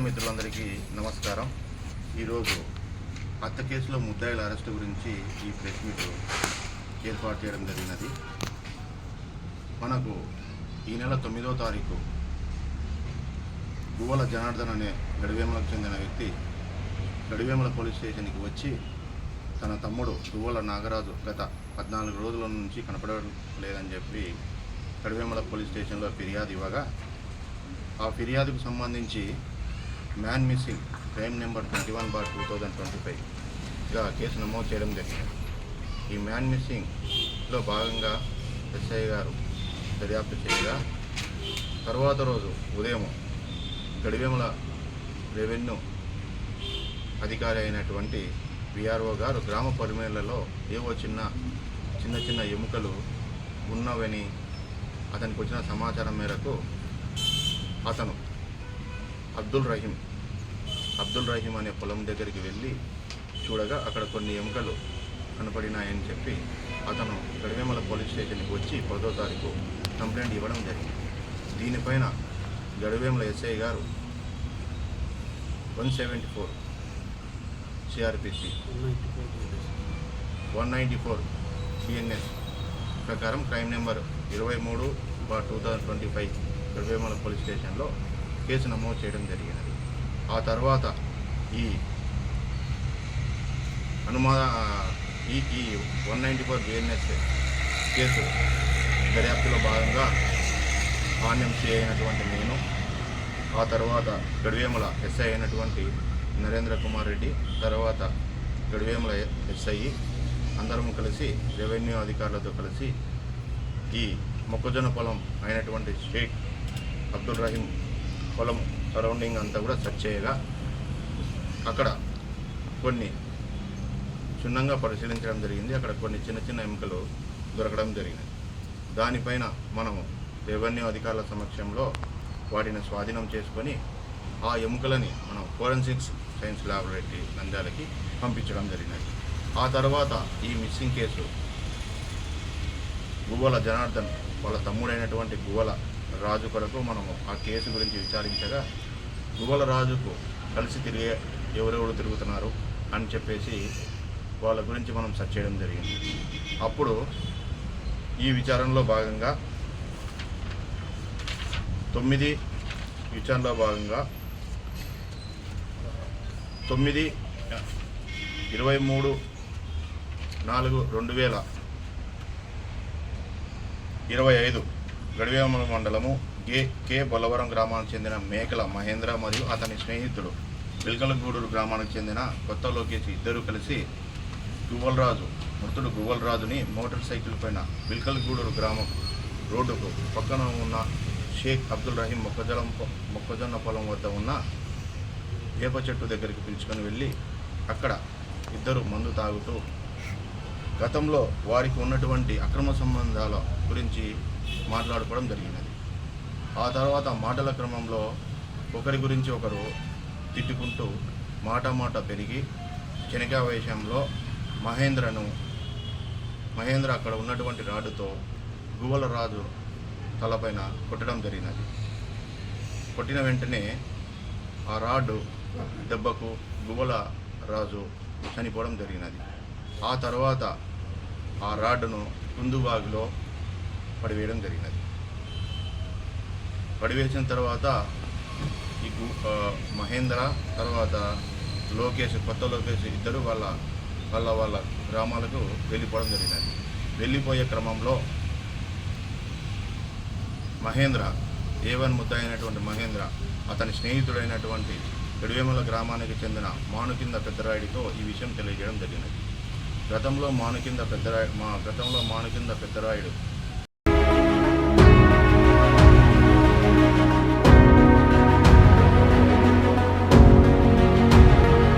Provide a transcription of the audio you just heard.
మిత్రులందరికీ నమస్కారం. ఈరోజు హత్య కేసులో ముద్దాయిల అరెస్టు గురించి ఈ ప్రెస్ మీట్ ఏర్పాటు చేయడం జరిగినది. మనకు ఈ నెల తొమ్మిదో తారీఖు గువ్వల జనార్దన్ అనే గడివేమలకు చెందిన వ్యక్తి గడివేమల పోలీస్ స్టేషన్కి వచ్చి తన తమ్ముడు గువ్వల నాగరాజు గత పద్నాలుగు రోజుల నుంచి కనపడడం లేదని చెప్పి గడివేమల పోలీస్ స్టేషన్లో ఫిర్యాదు ఇవ్వగా ఆ ఫిర్యాదుకు సంబంధించి man missing crime number twenty one bar two thousand twenty ఫైవ్గా case నమోదు చేయడం జరిగింది. ఈ మ్యాన్ మిస్సింగ్లో భాగంగా ఎస్ఐ గారు దర్యాప్తు చేయగా తర్వాత రోజు ఉదయం గడివేముల రెవెన్యూ అధికారి అయినటువంటి విఆర్ఓ గారు గ్రామ పరిమేళ్ళలో ఏవో చిన్న చిన్న చిన్న ఎముకలు ఉన్నవని అతనికి వచ్చిన సమాచారం మేరకు అతను అబ్దుల్ రహీం. అబ్దుల్ రహీం అనే పొలం దగ్గరికి వెళ్ళి చూడగా అక్కడ కొన్ని ఎముకలు కనపడినాయని చెప్పి అతను గడివేమల పోలీస్ స్టేషన్కి వచ్చి పదో తారీఖు కంప్లైంట్ ఇవ్వడం జరిగింది. దీనిపైన గడివేమల ఎస్ఐ గారు one seventy four CrPC one ninety four CNS ప్రకారం క్రైమ్ నెంబర్ ఇరవై మూడు bar two thousand twenty five Gadivemula police స్టేషన్లో కేసు నమోదు చేయడం జరిగినది. ఆ తర్వాత ఈ అనుమా ఈ ఈ one ninety four BNS case దర్యాప్తులో భాగంగా ఆర్ఎంసీ అయినటువంటి నేను ఆ తర్వాత గడివేముల ఎస్ఐ అయినటువంటి నరేంద్ర కుమార్ రెడ్డి తర్వాత గడివేముల ఎస్ఐ అందరం కలిసి రెవెన్యూ అధికారులతో కలిసి ఈ మొక్కజొన్న పొలం అయినటువంటి షేక్ అబ్దుల్ రహీం పొలం సరౌండింగ్ అంతా కూడా సెర్చ్ చేయగా అక్కడ కొన్ని క్షుణ్ణంగా పరిశీలించడం జరిగింది. అక్కడ కొన్ని చిన్న చిన్న ఎముకలు దొరకడం జరిగింది. దానిపైన మనము రెవెన్యూ అధికారుల సమక్షంలో వాటిని స్వాధీనం చేసుకొని ఆ ఎముకలని మనం ఫోరెన్సిక్స్ సైన్స్ ల్యాబొరేటరీ నంద్యాలకి పంపించడం జరిగినది. ఆ తర్వాత ఈ మిస్సింగ్ కేసు గువ్వల జనార్దన్ వాళ్ళ తమ్ముడైనటువంటి గువ్వల రాజు కొరకు మనము ఆ కేసు గురించి విచారించగా గువల రాజుకు కలిసి తిరిగే ఎవరెవరు తిరుగుతున్నారు? అని చెప్పేసి వాళ్ళ గురించి మనం సెర్చ్ చేయడం జరిగింది. అప్పుడు ఈ విచారణలో భాగంగా తొమ్మిది విచారణలో భాగంగా తొమ్మిది ఇరవై మూడు నాలుగు రెండు వేల ఇరవై ఐదు గడివేమల మండలము గే కే బొల్లవరం గ్రామానికి చెందిన మేకల మహేంద్ర మరియు అతని స్నేహితుడు బిల్కలగూడూరు గ్రామానికి చెందిన కొత్త లోకేష్ ఇద్దరు కలిసి గువ్వలరాజు మృతుడు గువ్వలరాజుని మోటార్ సైకిల్ పైన బిల్కలగూడూరు గ్రామం రోడ్డుకు పక్కన ఉన్న షేక్ అబ్దుల్ రహీం మొక్కజలం మొక్కజొన్న పొలం వద్ద ఉన్న వేప చెట్టు దగ్గరికి పిలుచుకొని వెళ్ళి అక్కడ ఇద్దరు మందు తాగుతూ గతంలో వారికి ఉన్నటువంటి అక్రమ సంబంధాల గురించి మాట్లాడుకోవడం జరిగినది. ఆ తర్వాత మాటల క్రమంలో ఒకరి గురించి ఒకరు తిట్టుకుంటూ మాట మాట పెరిగి చెనకా వేషంలో మహేంద్రను మహేంద్ర అక్కడ ఉన్నటువంటి రాడ్డుతో గువ్వల రాజు తలపైన కొట్టడం జరిగినది. కొట్టిన వెంటనే ఆ రాడ్డు దెబ్బకు గువ్వల రాజు చనిపోవడం జరిగినది. ఆ తర్వాత ఆ రాడ్డును కుందుబాగులో పడివేయడం జరిగినది. పడివేసిన తర్వాత ఈ మహేంద్ర తర్వాత లోకేష్ కొత్త లోకేష్ ఇద్దరు వాళ్ళ వాళ్ళ వాళ్ళ గ్రామాలకు వెళ్ళిపోవడం జరిగినది. వెళ్ళిపోయే క్రమంలో మహేంద్ర ఏవన్ ముద్ద అయినటువంటి మహేంద్ర అతని స్నేహితుడైనటువంటి గడివేమల గ్రామానికి చెందిన మానుకింద పెద్దరాయుడితో ఈ విషయం తెలియజేయడం జరిగినది. గతంలో మానుకింద పెద్దరాయుడు మా గతంలో మానుకింద పెద్దరాయుడు